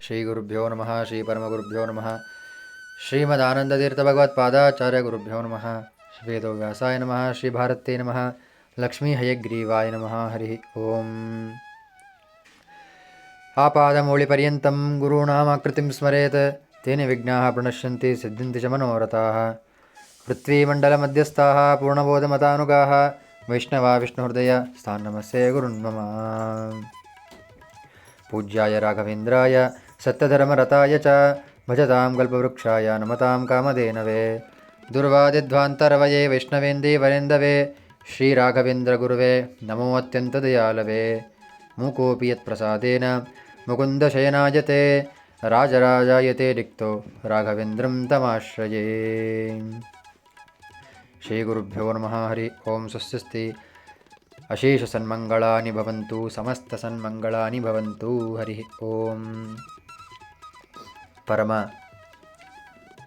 ಶ್ರೀಗುರುಭ್ಯೋ ನಮಃ ಶ್ರೀ ಪರಮಗುರುಭ್ಯೋ ನಮಃ ಶ್ರೀಮದಾನಂದತೀರ್ಥಭಗವತ್ಪಾದಾಚಾರ್ಯಗುರುಭ್ಯೋ ನಮಃ ವೇದವ್ಯಾಸಾಯ ನಮಃ ಶ್ರೀ ಭಾರತೇ ನಮಃ ಲಕ್ಷ್ಮೀ ಹಯಗ್ರೀವಾಯ ನಮಃ ಹರಿ ಓಂ ಆಪಾದಮೌಳಿಪರ್ಯಂతం ಗುರುಣಾಮಾಕೃತಿಂ ಸ್ಮರೇತ್ ತೇನ ವಿಘ್ನಾಃ ಪ್ರಣಶ್ಯಂತಿ ಸಿದ್ಧಂತಿ ಚ ಮನೋರಥಾಃ पृथ्वीमण्डलमध्यस्थाः पूर्णबोधमतानुगाः वैष्णवा विष्णुहृदय स्थान् गुरुन्मम पूज्याय राघवेन्द्राय सत्यधर्मरताय च भजतां कल्पवृक्षाय नमतां कामधेनवे। दुर्वादिध्वान्तरवये वैष्णवेन्द्री वरेन्दवे श्रीराघवेन्द्रगुरुवे नमोऽत्यन्तदयालवे मूकोऽपि यत्प्रसादेन मुकुन्दशयनायते राजराजायते रिक्तो राघवेन्द्रं तमाश्रये। ಶ್ರೀಗುರುಭ್ಯೋ ನಮಃ. ಹರಿ ಓಂ ಸ್ವಸ್ತಿ ಅಶೇಷ ಸನ್ಮಂಗಳಾನಿ ಭವಂತು ಸಮಸ್ತ ಸನ್ಮಂಗಳಾನಿ ಭವಂತು. ಹರಿ ಓಂ. ಪರಮ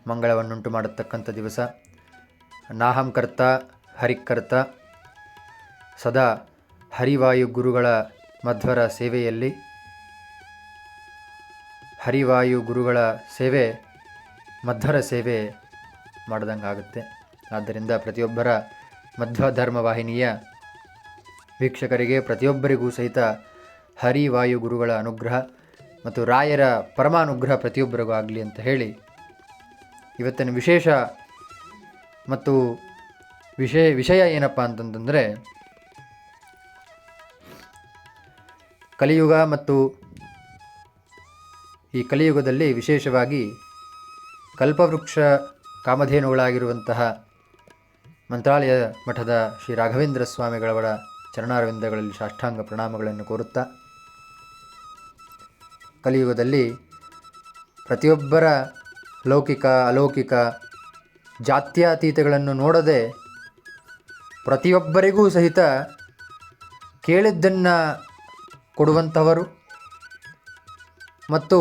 ಮಂಗಳವನ್ನುಂಟು ಮಾಡತಕ್ಕಂಥ ದಿವಸ. ನಾಹಂ ಕರ್ತ ಹರಿಕರ್ತ ಸದಾ ಹರಿವಾಯು ಗುರುಗಳ ಮಧ್ವರ ಸೇವೆಯಲ್ಲಿ. ಹರಿವಾಯು ಗುರುಗಳ ಸೇವೆ ಮಧ್ವರ ಸೇವೆ ಮಾಡ್ದಂಗಾಗುತ್ತೆ. ಆದ್ದರಿಂದ ಪ್ರತಿಯೊಬ್ಬರ ಮಧ್ವ ಧರ್ಮ ವಾಹಿನಿಯ ವೀಕ್ಷಕರಿಗೆ ಪ್ರತಿಯೊಬ್ಬರಿಗೂ ಸಹಿತ ಹರಿವಾಯು ಗುರುಗಳ ಅನುಗ್ರಹ ಮತ್ತು ರಾಯರ ಪರಮಾನುಗ್ರಹ ಪ್ರತಿಯೊಬ್ಬರಿಗೂ ಆಗಲಿ ಅಂತ ಹೇಳಿ ಇವತ್ತಿನ ವಿಶೇಷ ಮತ್ತು ವಿಷಯ ವಿಷಯ ಏನಪ್ಪ ಅಂತಂತಂದರೆ ಕಲಿಯುಗ ಮತ್ತು ಈ ಕಲಿಯುಗದಲ್ಲಿ ವಿಶೇಷವಾಗಿ ಕಲ್ಪವೃಕ್ಷ ಕಾಮಧೇನುಗಳಾಗಿರುವಂತಹ ಮಂತ್ರಾಲಯ ಮಠದ ಶ್ರೀ ರಾಘವೇಂದ್ರ ಸ್ವಾಮಿಗಳವರ ಚರಣಾರವಿಂದಗಳಲ್ಲಿ ಸಾಷ್ಟಾಂಗ ಪ್ರಣಾಮಗಳನ್ನು ಕೋರುತ್ತಾ, ಕಲಿಯುಗದಲ್ಲಿ ಪ್ರತಿಯೊಬ್ಬರ ಲೌಕಿಕ, ಅಲೌಕಿಕ ಜಾತ್ಯತೀತಗಳನ್ನು ನೋಡದೆ ಪ್ರತಿಯೊಬ್ಬರಿಗೂ ಸಹಿತ ಕೇಳಿದ್ದನ್ನು ಕೊಡುವಂಥವರು ಮತ್ತು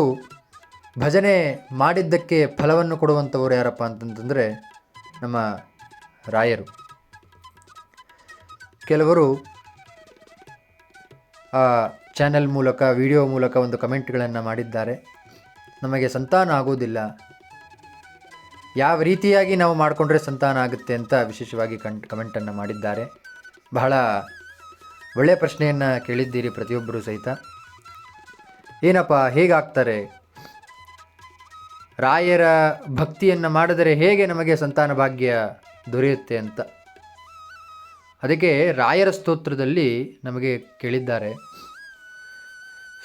ಭಜನೆ ಮಾಡಿದ್ದಕ್ಕೆ ಫಲವನ್ನು ಕೊಡುವಂಥವರು ಯಾರಪ್ಪ ಅಂತಂತಂದರೆ ನಮ್ಮ ರಾಯರು. ಕೆಲವರು ಆ ಚಾನೆಲ್ ಮೂಲಕ, ವಿಡಿಯೋ ಮೂಲಕ ಒಂದು ಕಮೆಂಟ್ಗಳನ್ನು ಮಾಡಿದ್ದಾರೆ. ನಮಗೆ ಸಂತಾನ ಆಗೋದಿಲ್ಲ ಯಾವ ರೀತಿಯಾಗಿ ನಾವು ಮಾಡಿಕೊಂಡ್ರೆ ಸಂತಾನ ಆಗುತ್ತೆ ಅಂತ ವಿಶೇಷವಾಗಿ ಕಣ್ ಕಮೆಂಟನ್ನು ಮಾಡಿದ್ದಾರೆ. ಬಹಳ ಒಳ್ಳೆಯ ಪ್ರಶ್ನೆಯನ್ನು ಕೇಳಿದ್ದೀರಿ ಪ್ರತಿಯೊಬ್ಬರೂ ಸಹಿತ. ಏನಪ್ಪ, ಹೇಗಾಗ್ತಾರೆ? ರಾಯರ ಭಕ್ತಿಯನ್ನು ಮಾಡಿದರೆ ಹೇಗೆ ನಮಗೆ ಸಂತಾನ ಭಾಗ್ಯ ದೊರೆಯುತ್ತೆ ಅಂತ. ಅದಕ್ಕೆ ರಾಯರ ಸ್ತೋತ್ರದಲ್ಲಿ ನಮಗೆ ಕೇಳಿದ್ದಾರೆ,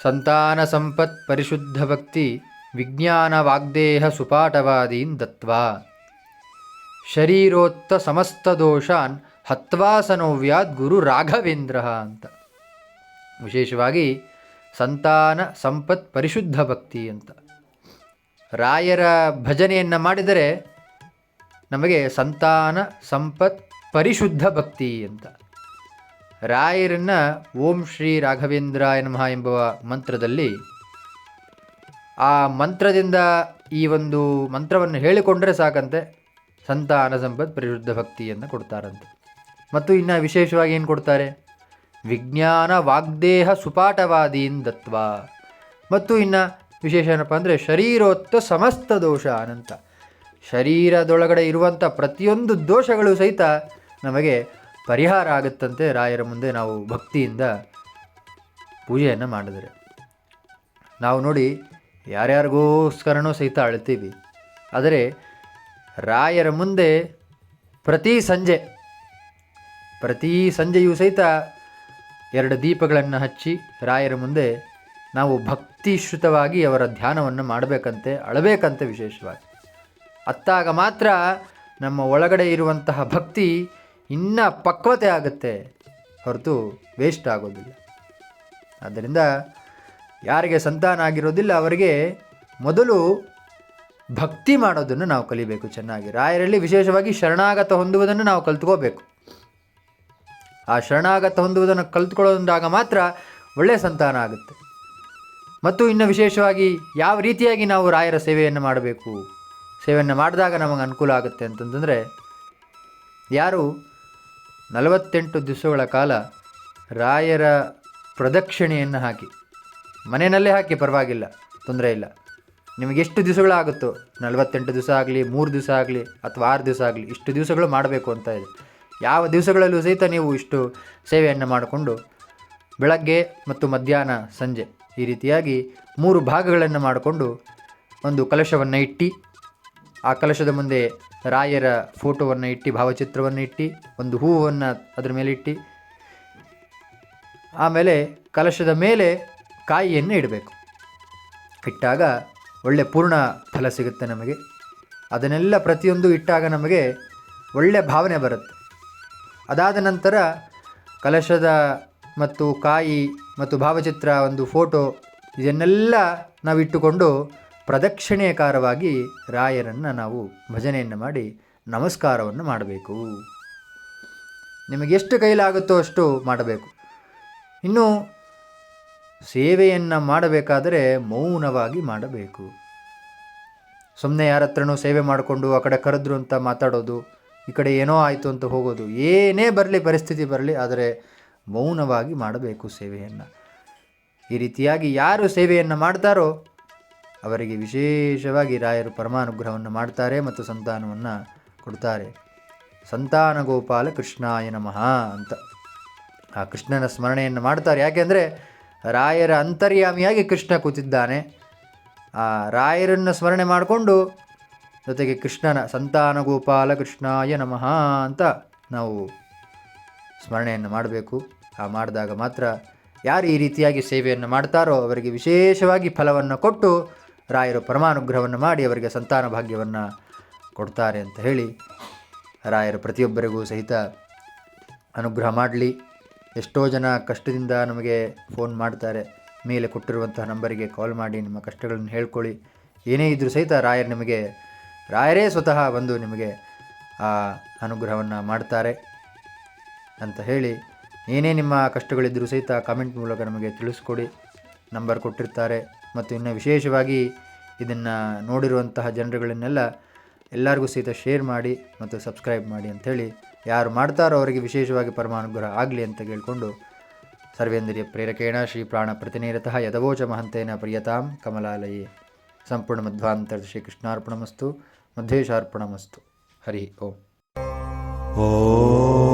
ಸಂತಾನ ಸಂಪತ್ ಪರಿಶುದ್ಧ ಭಕ್ತಿ ವಿಜ್ಞಾನ ವಾಗ್ದೇಹ ಸುಪಾಟವಾದೀನ್ ದತ್ವ. ಶರೀರೋತ್ತ ಸಮಸ್ತ ದೋಷಾನ್ ಹತ್ವಾಸನೋವ್ಯಾದ್ ಗುರು ರಾಘವೇಂದ್ರ ಅಂತ. ವಿಶೇಷವಾಗಿ ಸಂತಾನ ಸಂಪತ್ ಪರಿಶುದ್ಧ ಭಕ್ತಿ ಅಂತ. ರಾಯರ ಭಜನೆಯನ್ನು ಮಾಡಿದರೆ ನಮಗೆ ಸಂತಾನ, ಸಂಪತ್, ಪರಿಶುದ್ಧ ಭಕ್ತಿ ಅಂತ. ರಾಯರನ್ನು ಓಂ ಶ್ರೀ ರಾಘವೇಂದ್ರಾಯ ನಮಃ ಎಂಬುವ ಮಂತ್ರದಲ್ಲಿ ಆ ಮಂತ್ರದಿಂದ ಈ ಒಂದು ಮಂತ್ರವನ್ನು ಹೇಳಿಕೊಂಡರೆ ಸಾಕಂತೆ. ಸಂತಾನ, ಸಂಪತ್, ಪರಿಶುದ್ಧ ಭಕ್ತಿಯನ್ನು ಕೊಡ್ತಾರಂತೆ. ಮತ್ತು ಇನ್ನು ವಿಶೇಷವಾಗಿ ಏನು ಕೊಡ್ತಾರೆ? ವಿಜ್ಞಾನ ವಾಗ್ದೇಹ ಸುಪಾಟವಾದೀನ್ ದತ್ವ. ಮತ್ತು ಇನ್ನು ವಿಶೇಷ ಏನಪ್ಪ ಅಂದರೆ ಶರೀರೋತ್ತ ಸಮಸ್ತ ದೋಷ ಅನಂತ ಶರೀರದೊಳಗಡೆ ಇರುವಂಥ ಪ್ರತಿಯೊಂದು ದೋಷಗಳು ಸಹಿತ ನಮಗೆ ಪರಿಹಾರ ಆಗುತ್ತಂತೆ ರಾಯರ ಮುಂದೆ ನಾವು ಭಕ್ತಿಯಿಂದ ಪೂಜೆಯನ್ನು ಮಾಡಿದರೆ. ನಾವು ನೋಡಿ ಯಾರ್ಯಾರಿಗೋಸ್ಕರನೂ ಸಹಿತ ಅಳ್ತೀವಿ. ಆದರೆ ರಾಯರ ಮುಂದೆ ಪ್ರತಿ ಸಂಜೆ, ಪ್ರತಿ ಸಂಜೆಯೂ ಸಹಿತ ಎರಡು ದೀಪಗಳನ್ನು ಹಚ್ಚಿ ರಾಯರ ಮುಂದೆ ನಾವು ಭಕ್ತಿಶ್ರುತವಾಗಿ ಅವರ ಧ್ಯಾನವನ್ನು ಮಾಡಬೇಕಂತೆ, ಅಳಬೇಕಂತೆ ವಿಶೇಷವಾಗಿ. ಅತ್ತಾಗ ಮಾತ್ರ ನಮ್ಮ ಒಳಗಡೆ ಇರುವಂತಹ ಭಕ್ತಿ ಇನ್ನ ಪಕ್ವತೆ ಆಗುತ್ತೆ. ಹೊರತು ವೇಸ್ಟ್ ಆಗೋದಿಲ್ಲ. ಆದ್ದರಿಂದ ಯಾರಿಗೆ ಸಂತಾನ ಆಗಿರೋದಿಲ್ಲ ಅವರಿಗೆ ಮೊದಲು ಭಕ್ತಿ ಮಾಡೋದನ್ನು ನಾವು ಕಲಿಬೇಕು ಚೆನ್ನಾಗಿ. ರಾಯರಲ್ಲಿ ವಿಶೇಷವಾಗಿ ಶರಣಾಗತ ಹೊಂದುವುದನ್ನು ನಾವು ಕಲ್ತ್ಕೋಬೇಕು. ಆ ಶರಣಾಗತ ಹೊಂದುವುದನ್ನು ಕಲ್ತ್ಕೊಳ್ಳೋದಾಗ ಮಾತ್ರ ಒಳ್ಳೆಯ ಸಂತಾನ ಆಗುತ್ತೆ. ಮತ್ತು ಇನ್ನು ವಿಶೇಷವಾಗಿ ಯಾವ ರೀತಿಯಾಗಿ ನಾವು ರಾಯರ ಸೇವೆಯನ್ನು ಮಾಡಬೇಕು? ಸೇವೆಯನ್ನು ಮಾಡಿದಾಗ ನಮಗೆ ಅನುಕೂಲ ಆಗುತ್ತೆ ಅಂತಂತಂದರೆ, ಯಾರು ನಲವತ್ತೆಂಟು ದಿವಸಗಳ ಕಾಲ ರಾಯರ ಪ್ರದಕ್ಷಿಣೆಯನ್ನು ಹಾಕಿ, ಮನೆಯಲ್ಲೇ ಹಾಕಿ ಪರವಾಗಿಲ್ಲ, ತೊಂದರೆ ಇಲ್ಲ. ನಿಮಗೆ ಎಷ್ಟು ದಿವಸಗಳಾಗುತ್ತೋ ನಲವತ್ತೆಂಟು ದಿವಸ ಆಗಲಿ, ಮೂರು ದಿವಸ ಆಗಲಿ, ಅಥವಾ ಆರು ದಿವಸ ಆಗಲಿ, ಇಷ್ಟು ದಿವಸಗಳು ಮಾಡಬೇಕು ಅಂತ ಇದೆ. ಯಾವ ದಿವಸಗಳಲ್ಲೂ ಸಹಿತ ನೀವು ಇಷ್ಟು ಸೇವೆಯನ್ನು ಮಾಡಿಕೊಂಡು, ಬೆಳಗ್ಗೆ ಮತ್ತು ಮಧ್ಯಾಹ್ನ ಸಂಜೆ ಈ ರೀತಿಯಾಗಿ ಮೂರು ಭಾಗಗಳನ್ನು ಮಾಡಿಕೊಂಡು ಒಂದು ಕಲಶವನ್ನು ಇಟ್ಟು ಆ ಕಲಶದ ಮುಂದೆ ರಾಯರ ಫೋಟೋವನ್ನು ಇಟ್ಟು, ಭಾವಚಿತ್ರವನ್ನು ಇಟ್ಟು, ಒಂದು ಹೂವನ್ನು ಅದರ ಮೇಲೆ ಇಟ್ಟು, ಆಮೇಲೆ ಕಲಶದ ಮೇಲೆ ಕಾಯಿಯನ್ನು ಇಡಬೇಕು. ಇಟ್ಟಾಗ ಒಳ್ಳೆ ಪೂರ್ಣ ಫಲ ಸಿಗುತ್ತೆ ನಮಗೆ. ಅದನ್ನೆಲ್ಲ ಪ್ರತಿಯೊಂದು ಇಟ್ಟಾಗ ನಮಗೆ ಒಳ್ಳೆಯ ಭಾವನೆ ಬರುತ್ತೆ. ಅದಾದ ನಂತರ ಕಲಶದ ಮತ್ತು ಕಾಯಿ ಮತ್ತು ಭಾವಚಿತ್ರ ಒಂದು ಫೋಟೋ ಇದನ್ನೆಲ್ಲ ನಾವು ಇಟ್ಟುಕೊಂಡು ಪ್ರದಕ್ಷಿಣೆಕಾರವಾಗಿ ರಾಯರನ್ನು ನಾವು ಭಜನೆಯನ್ನು ಮಾಡಿ ನಮಸ್ಕಾರವನ್ನು ಮಾಡಬೇಕು. ನಿಮಗೆ ಎಷ್ಟು ಕೈಲಾಗುತ್ತೋ ಅಷ್ಟು ಮಾಡಬೇಕು. ಇನ್ನು ಸೇವೆಯನ್ನು ಮಾಡಬೇಕಾದರೆ ಮೌನವಾಗಿ ಮಾಡಬೇಕು. ಸುಮ್ಮನೆ ಯಾರ ಹತ್ರನೂ ಸೇವೆ ಮಾಡಿಕೊಂಡು ಆ ಕಡೆ ಕರೆದ್ರು ಅಂತ ಮಾತಾಡೋದು, ಈ ಕಡೆ ಏನೋ ಆಯಿತು ಅಂತ ಹೋಗೋದು, ಏನೇ ಬರಲಿ, ಪರಿಸ್ಥಿತಿ ಬರಲಿ, ಆದರೆ ಮೌನವಾಗಿ ಮಾಡಬೇಕು ಸೇವೆಯನ್ನು. ಈ ರೀತಿಯಾಗಿ ಯಾರು ಸೇವೆಯನ್ನು ಮಾಡ್ತಾರೋ ಅವರಿಗೆ ವಿಶೇಷವಾಗಿ ರಾಯರು ಪರಮಾನುಗ್ರಹವನ್ನು ಮಾಡ್ತಾರೆ ಮತ್ತು ಸಂತಾನವನ್ನು ಕೊಡ್ತಾರೆ. ಸಂತಾನ ಗೋಪಾಲ ಕೃಷ್ಣಾಯ ನಮಃ ಅಂತ. ಆ ಕೃಷ್ಣನ ಸ್ಮರಣೆಯನ್ನು ಮಾಡ್ತಾರೆ. ಯಾಕೆಂದರೆ ರಾಯರ ಅಂತರ್ಯಾಮಿಯಾಗಿ ಕೃಷ್ಣ ಕೂತಿದ್ದಾನೆ. ಆ ರಾಯರನ್ನು ಸ್ಮರಣೆ ಮಾಡಿಕೊಂಡು ಜೊತೆಗೆ ಕೃಷ್ಣನ ಸಂತಾನ ಗೋಪಾಲ ಕೃಷ್ಣಾಯ ನಮಃ ಅಂತ ನಾವು ಸ್ಮರಣೆಯನ್ನು ಮಾಡಬೇಕು. ಆ ಮಾಡಿದಾಗ ಮಾತ್ರ ಯಾರು ಈ ರೀತಿಯಾಗಿ ಸೇವೆಯನ್ನು ಮಾಡ್ತಾರೋ ಅವರಿಗೆ ವಿಶೇಷವಾಗಿ ಫಲವನ್ನು ಕೊಟ್ಟು ರಾಯರು ಪರಮಾನುಗ್ರಹವನ್ನು ಮಾಡಿ ಅವರಿಗೆ ಸಂತಾನ ಭಾಗ್ಯವನ್ನು ಕೊಡ್ತಾರೆ ಅಂತ ಹೇಳಿ ರಾಯರು ಪ್ರತಿಯೊಬ್ಬರಿಗೂ ಸಹಿತ ಅನುಗ್ರಹ ಮಾಡಲಿ. ಎಷ್ಟೋ ಜನ ಕಷ್ಟದಿಂದ ನಮಗೆ ಫೋನ್ ಮಾಡ್ತಾರೆ, ಮೇಲೆ ಕೊಟ್ಟಿರುವಂತಹ ನಂಬರಿಗೆ ಕಾಲ್ ಮಾಡಿ, ನಿಮ್ಮ ಕಷ್ಟಗಳನ್ನು ಹೇಳ್ಕೊಳ್ಳಿ. ಏನೇ ಇದ್ದರೂ ಸಹಿತ ರಾಯರು ನಿಮಗೆ, ರಾಯರೇ ಸ್ವತಃ ಬಂದು ನಿಮಗೆ ಆ ಅನುಗ್ರಹವನ್ನು ಮಾಡ್ತಾರೆ ಅಂತ ಹೇಳಿ, ಏನೇ ನಿಮ್ಮ ಕಷ್ಟಗಳಿದ್ದರೂ ಸಹಿತ ಕಾಮೆಂಟ್ ಮೂಲಕ ನಮಗೆ ತಿಳಿಸ್ಕೊಡಿ. ನಂಬರ್ ಕೊಟ್ಟಿರ್ತಾರೆ. ಮತ್ತು ಇನ್ನು ವಿಶೇಷವಾಗಿ ಇದನ್ನು ನೋಡಿರುವಂತಹ ಜನರುಗಳನ್ನೆಲ್ಲ ಎಲ್ಲರಿಗೂ ಸಹಿತ ಶೇರ್ ಮಾಡಿ ಮತ್ತು ಸಬ್ಸ್ಕ್ರೈಬ್ ಮಾಡಿ ಅಂಥೇಳಿ ಯಾರು ಮಾಡ್ತಾರೋ ಅವರಿಗೆ ವಿಶೇಷವಾಗಿ ಪರಮಾನುಗ್ರಹ ಆಗಲಿ ಅಂತ ಕೇಳಿಕೊಂಡು ಸರ್ವೇಂದ್ರಿಯ ಪ್ರೇರಕೇಣ ಶ್ರೀ ಪ್ರಾಣ ಪ್ರತಿನಿರತಃ ಯದವೋಚ ಮಹಂತೇನ ಪ್ರಿಯತಾಂ ಕಮಲಾಲಯೇ. ಸಂಪೂರ್ಣ ಮಧ್ವಾಂತರ ಶ್ರೀ ಕೃಷ್ಣಾರ್ಪಣಮಸ್ತು ಮಧ್ವೇಶಾರ್ಪಣಮಸ್ತು ಹರಿ ಓಂ. ॐ